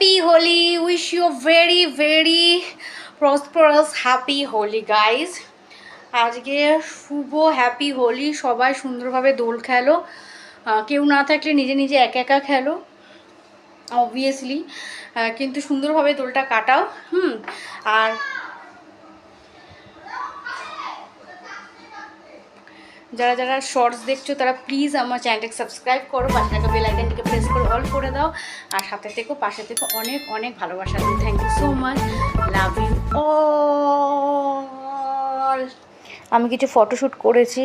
Happy Holi wish you very very prosperous happy Holi guys আজকে শুভ happy Holi সবাই সুন্দরভাবে দোল খেলো। কেউ না থাকলে নিজে নিজে একা একা খেলো অবভিয়াসলি কিন্তু সুন্দরভাবে দোলটা কাটাও। হুম, আর যারা যারা শর্টস দেখছ, তারা প্লিজ আমার চ্যানেলটাকে সাবস্ক্রাইব করো, পাশে থাকা বেল আইকনটিকে প্রেস করে অল করে দাও। আর সাথে থেকো, পাশে থেকো অনেক অনেক ভালোবাসা দিই thank you so much love you all আমি কিছু ফটোশ্যুট করেছি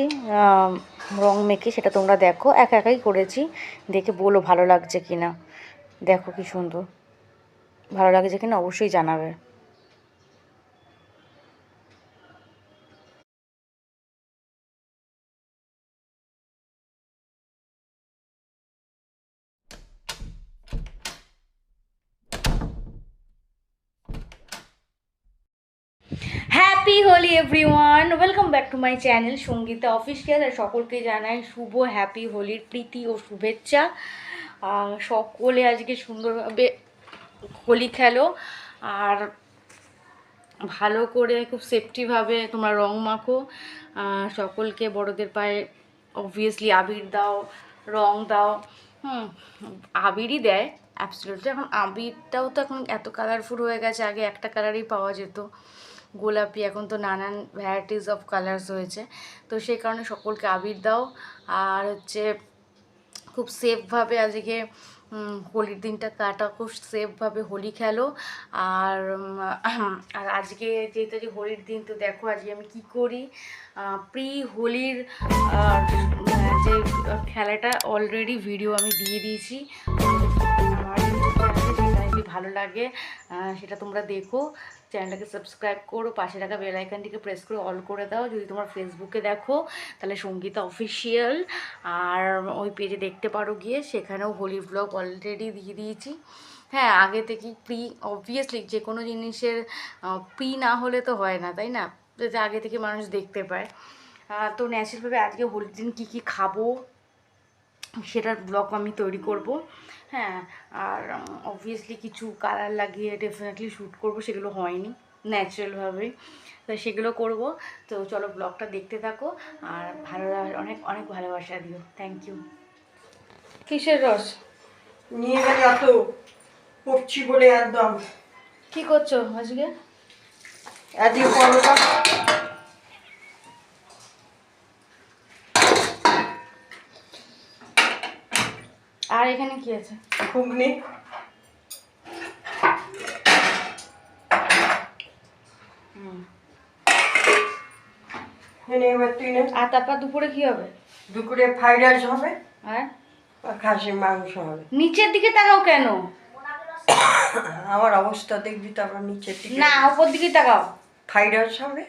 রং মেখে, সেটা তোমরা দেখো। একা একাই করেছি। দেখে বলো ভালো লাগছে কি না দেখো কি সুন্দর। ভালো লাগছে কিনা অবশ্যই জানাবে happy Holi everyone welcome back to my channel Sangeeta official আর সকলকে জানাই শুভ হ্যাপি হোলির প্রীতি ও শুভেচ্ছা। সকলে আজকে সুন্দরভাবে হোলি খেলো। আর ভালো করে খুব সেফটিভাবে তোমরা রং মাখো। সকলকে বড়দের পায়ে অবভিয়াসলি আবির দাও, রং দাও। হুম, আবিরই দেয় অ্যাবসলিউটলি এখন আবিরটাও তো এখন এত কালারফুল হয়ে গেছে, আগে একটা কালারই পাওয়া যেত। গোলাপি, এখন তো নানান ভ্যারাইটিস অফ কালার্স হয়েছে তো সেই কারণে সকলকে আবির দাও। আর হচ্ছে খুব সেফভাবে আজকে হোলির দিনটা কাটা খুব সেফভাবে হোলি খেলো। আর আর আজকে যেহেতু যে হোলির দিন, তো দেখো আজকে আমি কি করি? প্রি হোলির যে খেলাটা অলরেডি ভিডিও আমি দিয়ে দিয়েছি। ভালো লাগে সেটা তোমরা দেখো। চ্যানেলটাকে সাবস্ক্রাইব করো, পাশে থাকা বেল আইকনটিকে প্রেস করে অল করে দাও। যদি তোমার ফেসবুকে দেখো, তাহলে সঙ্গীতা অফিসিয়াল আর ওই পেজে দেখতে পারো গিয়ে, সেখানেও হোলি ব্লগ অলরেডি দিয়ে দিয়েছি। হ্যাঁ আগে থেকেই প্রি অবভিয়াসলি যে কোনো জিনিসের প্রি না হলে তো হয় না, তাই না? যাতে আগে থেকে মানুষ দেখতে পায়। তো ন্যাচারালভাবে আজকে হোলির দিন কী কী খাব সেটার ব্লগ আমি তৈরি করব। হ্যাঁ আর অবভিয়াসলি কিছু কালার লাগিয়ে ডেফিনেটলি শ্যুট করব সেগুলো হয়নি ন্যাচারালভাবে তো সেগুলো করব। তো চলো ব্লগটা দেখতে থাকো আর ভালো অনেক অনেক ভালোবাসা দিও। থ্যাংক ইউ কিসের রস? নিয়ে গেলে অত পড়ছি বলে একদম। কি করছ আজকে? এদিকে পরোটা আর এখানে কি আছে? ঘুগনি। আর তারপর দুপুরে কি হবে? দুপুরে ফ্রাইড রাইস হবে আর? খাসির মাংস হবে। নিচের দিকে তাকাও কেন? আমার অবস্থা দেখবি তারপর নিচের দিকে। না দিকে তাকাও। ফ্রাইড রাইস হবে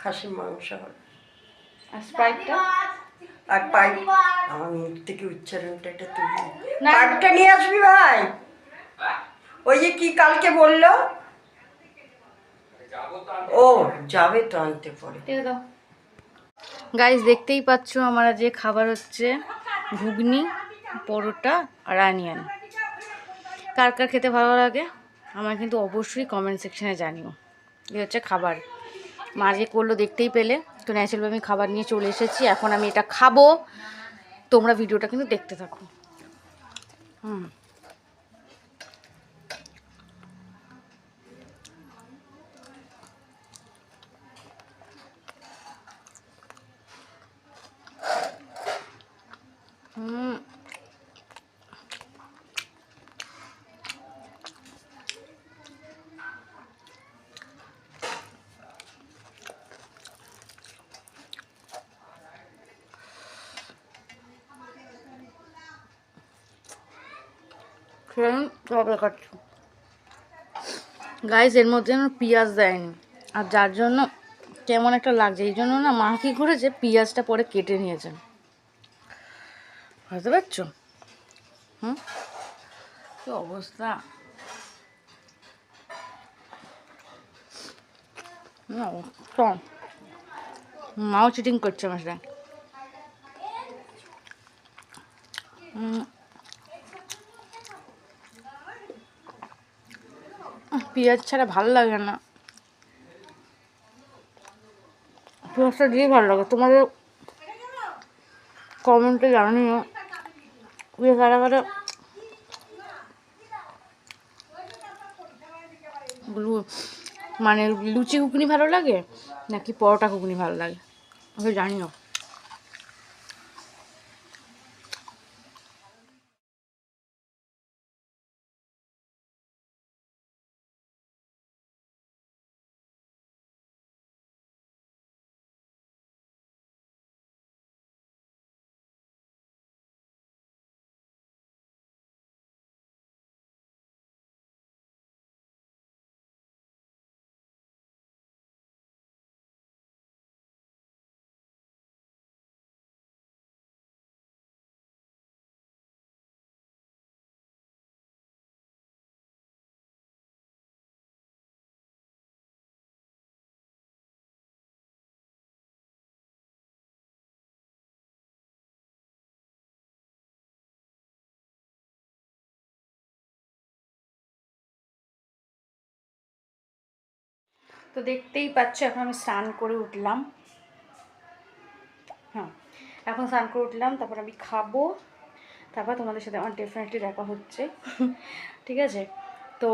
খাসির মাংস হবে। আর স্প্রাইটটা আর পাইপ আমার মুখ থেকে উচ্চারণটা এটা না। পাইপটা নিয়ে আসবি ভাই? ওই যে কি কালকে বলল? ও যাবে তো আনতে পরে। গাইজ দেখতেই পাচ্ছ আমার যে খাবার হচ্ছে ঘুগনি পরোটা আর আনিয়ান। কার কার খেতে ভালো লাগে? আমার কিন্তু অবশ্যই কমেন্ট সেকশনে জানিও। এই হচ্ছে খাবার। মা যে করল দেখতেই পেলে। তো ন্যাচারালি আমি খাবার নিয়ে চলে এসেছি। এখন আমি এটা খাব। তোমরা ভিডিওটা কিন্তু দেখতে থাকো। হুম। সেরকম গাইজ এর মধ্যে না পেঁয়াজ দেয়নি। আর যার জন্য কেমন একটা লাগছে, এই জন্য না মা কী করেছে, পেঁয়াজটা পরে কেটে নিয়েছেন বুঝতে পারছ? হুম? কি অবস্থা। মাও চিটিং করছে আমার সাথে পেঁয়াজ ছাড়া ভালো লাগে না। পেঁয়াজটা দিয়ে ভালো লাগে। তোমাদের কমেন্টে জানিও। পেঁয়াজ কাটা কাটা মানে লুচি ঘুগনি ভালো লাগে নাকি পরোটা ঘুগনি ভালো লাগে? ওকে জানিও। তো দেখতেই পাচ্ছ, এখন আমি স্নান করে উঠলাম। হ্যাঁ এখন স্নান করে উঠলাম, তারপর আমি খাব। তারপর তোমাদের সাথে আমার ডেফিনেটলি দেখা হচ্ছে। ঠিক আছে? তো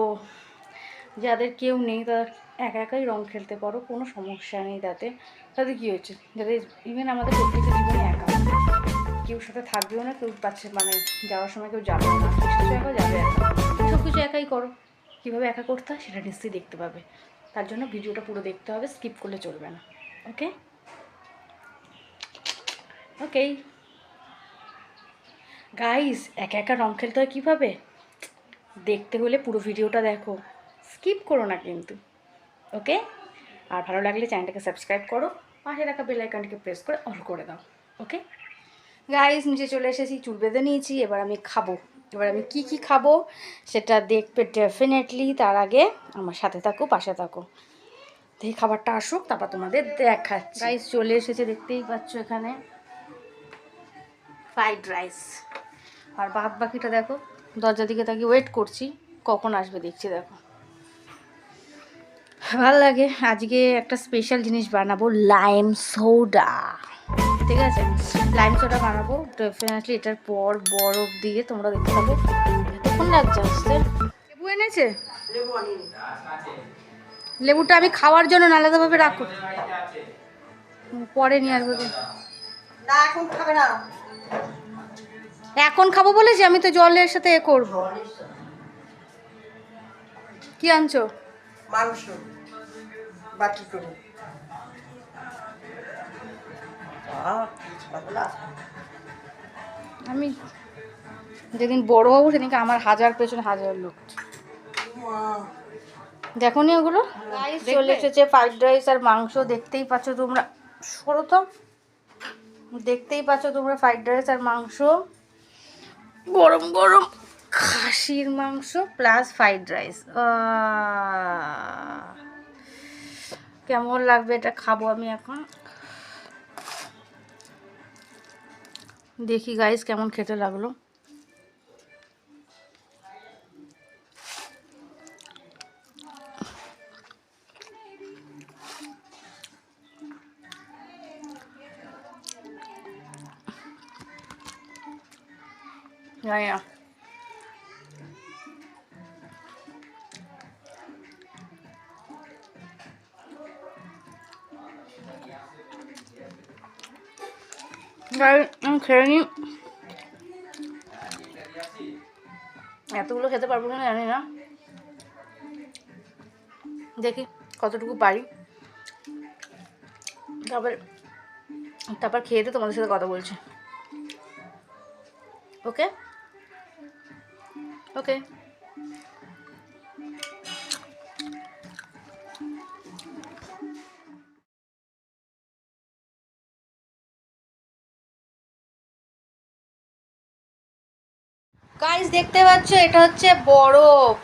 যাদের কেউ নেই, তারা একা একাই রং খেলতে পারো, কোনো সমস্যা নেই তাতে। তাতে কী হচ্ছে যাদের ইভেন আমাদের প্রত্যেকের জীবনে একা। কেউ সাথে থাকবেও না, কেউ পাচ্ছে মানে যাওয়ার সময় কেউ যাবে না। কিছু একা যাবে একা। সব কিছু একাই করো। কীভাবে একা করতে হয়, সেটা নিশ্চয়ই দেখতে পাবে। তার জন্য ভিডিওটা পুরো দেখতে হবে, স্কিপ করলে চলবে না। ওকে ওকে গাইস একা একা রং খেলতে হয় কীভাবে? দেখতে হলে পুরো ভিডিওটা দেখো। স্কিপ করো না কিন্তু। ওকে আর ভালো লাগলে চ্যানেলটাকে সাবস্ক্রাইব করো। পাশে রাখা বেল আইকনটিকে প্রেস করে অল করে দাও। ওকে গাইস নিচে চলে এসেছি, চুল বেঁধে নিয়েছি, এবার আমি খাব। এবার আমি কি কি খাব সেটা দেখবে ডেফিনেটলি তার আগে আমার সাথে থাকো, পাশে থাকো। দেখি খাবারটা আসুক, তারপর তোমাদের দেখাচ্ছি। রাইস চলে এসেছে, দেখতেই পাচ্ছ এখানে। ফ্রাইড রাইস আর বাদ বাকিটা দেখো, দরজার দিকে তাকিয়ে ওয়েট করছি, কখন আসবে দেখছি, দেখো। ভালো লাগে, আজকে একটা স্পেশাল জিনিস বানাবো লাইম সোডা ঠিক আছে? লাইম সোডা বানাবো। ডেফিনেটলি এটার পর বরফ দিয়ে তোমরা দেখতে পাবো। কতক্ষণ লাগছে আসতে। লেবু এনেছে? লেবুটা আমি খাওয়ার জন্য না আলাদাভাবে রাখো পরে নিয়ে আসব না এখন খাবে না। এখন খাব বলেছি আমি তো জলের সাথে এ করব। কি আনছো? মাংস বাটি করে। আহ, পাতলা। আমি যেদিন বড় হব সেদিনকে আমার হাজার পেছনে হাজার লোক। দেখো নি ওগুলো? চলে এসেছে ফ্রাইড রাইস আর মাংস দেখতেই পাচ্ছ তোমরা। সরো তো দেখতেই পাচ্ছ তোমরা ফ্রাইড রাইস আর মাংস। গরম গরম খাসির মাংস প্লাস ফ্রাইড রাইস কেমন লাগবে এটা খাব আমি এখন? দেখি গাইস কেমন খেতে লাগল। জানি না খেয়ে এতগুলো খেতে পারব কিনা জানি না। দেখি কতটুকু পারি। তারপর তারপর খেয়ে দিয়ে তোমাদের সাথে কথা বলছি। ওকে ওকে গাইস দেখতে পাচ্ছ এটা হচ্ছে বরফ।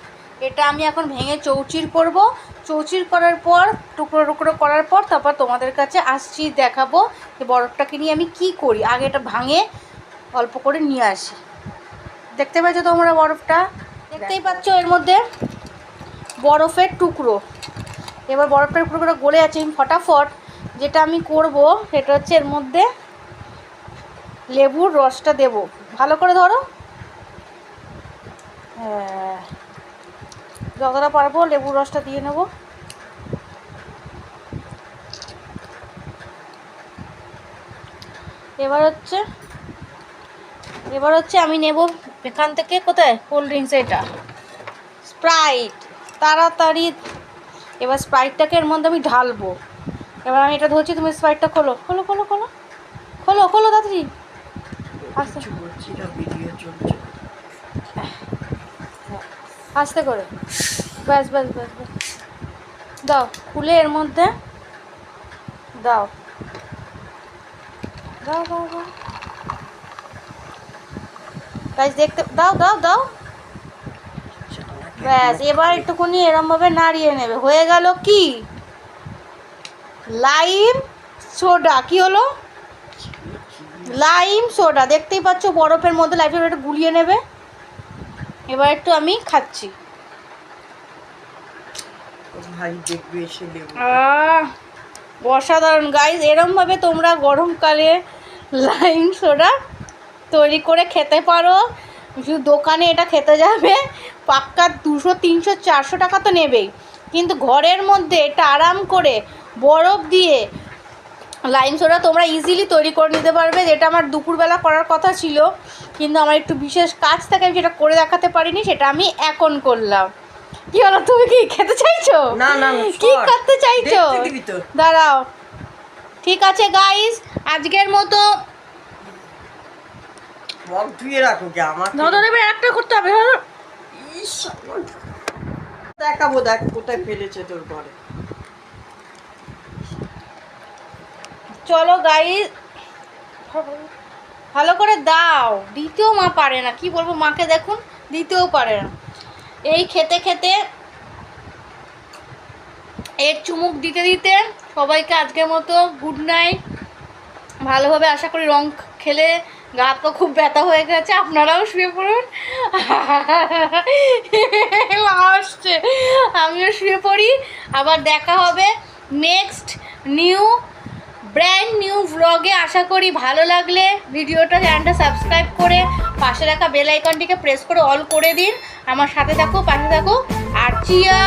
এটা আমি এখন ভেঙে চৌচির করব। চৌচির করার পর টুকরো টুকরো করার পর তারপর তোমাদের কাছে আসছি দেখাবো যে বরফটাকে নিয়ে আমি কি করি। আগে এটা ভাঙে অল্প করে নিয়ে আসি। দেখতে পাচ্ছ তোমরা বরফটা? দেখতেই পাচ্ছ এর মধ্যে বরফের টুকরো। এবার বরফের টুকরোটা গলে আছে ফটাফট। যেটা আমি করব সেটা হচ্ছে এর মধ্যে লেবুর রসটা দেব। ভালো করে ধরো। যতটা পারব লেবুর রসটা দিয়ে নেব। এবার হচ্ছে এবার হচ্ছে আমি নেব এখান থেকে কোথায়? কোল্ড ড্রিঙ্কস এটা। স্প্রাইট। তাড়াতাড়ি, এবার স্প্রাইটটাকে এর মধ্যে আমি ঢালবো। এবার আমি এটা ধরছি, তুমি স্প্রাইটটা খোলো। খোলো খোলো খোলো। খোলো খোলো, তাড়াতাড়ি। আস্তে কিছু বলছি না ভিডিও চলছে আস্তে করে। ব্যাস ব্যাস ব্যাস ব্যাস। দাও, খুলে এর মধ্যে। দাও। দাও দাও দাও। গাইস দেখতে, দাও দাও দাও। ব্যাস, এবার একটুখানি এরমভাবে নাড়িয়ে নেবে। হয়ে গেল কি? লাইম সোডা কি হলো? লাইম সোডা দেখতেই পাচ্ছ বরফের মধ্যে লাইফের গুলিয়ে নেবে। এবার একটু আমি খাচ্ছি। ভাই দেখবে এসে অসাধারণ। গাইজ এরমভাবে তোমরা গরমকালে লাইম সোডা তৈরি করে খেতে পারো। শুধু দোকানে এটা খেতে যাবে। পাক্কা দুশো তিনশো চারশো টাকা তো নেবেই। কিন্তু ঘরের মধ্যে এটা আরাম করে বরফ দিয়ে লাইম সোডা তোমরা ইজিলি তৈরি করে নিতে পারবে। যেটা আমার দুপুরবেলা করার কথা ছিল কিন্তু আমার একটু বিশেষ কাজ থাকে আমি সেটা করে দেখাতে পারিনি সেটা আমি এখন করলাম। কি হলো তুমি কি খেতে চাইছো? না না কি। করতে চাইছো? তো। দাঁড়াও। ঠিক আছে গাইস আজকের মতো মগ ধুয়ে রাখো কে আমাকে? নজর এবার একটা করতে হবে ধরো। ইস, দেখাবো দেখ কোথায় ফেলেছে তোর ঘরে। চলো গাইস ভালো করে দাও। দিতেও মা পারে না। কি বলব মাকে দেখুন, দিতেও পারে না। এই খেতে খেতে এর চুমুক দিতে দিতে সবাইকে আজকের মতো গুড নাইট ভালোভাবে আশা করি রং খেলে গা পা খুব ব্যথা হয়ে গেছে। আপনারাও শুয়ে পড়ুন। আসছে আমিও শুয়ে পড়ি। আবার দেখা হবে নেক্সট নিউ ব্র্যান্ড নিউ ব্লগে আশা করি ভালো লাগলে ভিডিওটা চ্যানেলটা সাবস্ক্রাইব করে পাশে রাখা বেল আইকনটিকে প্রেস করে অল করে দিন। আমার সাথে থাকো, পাশে থাকো, আর চিয়া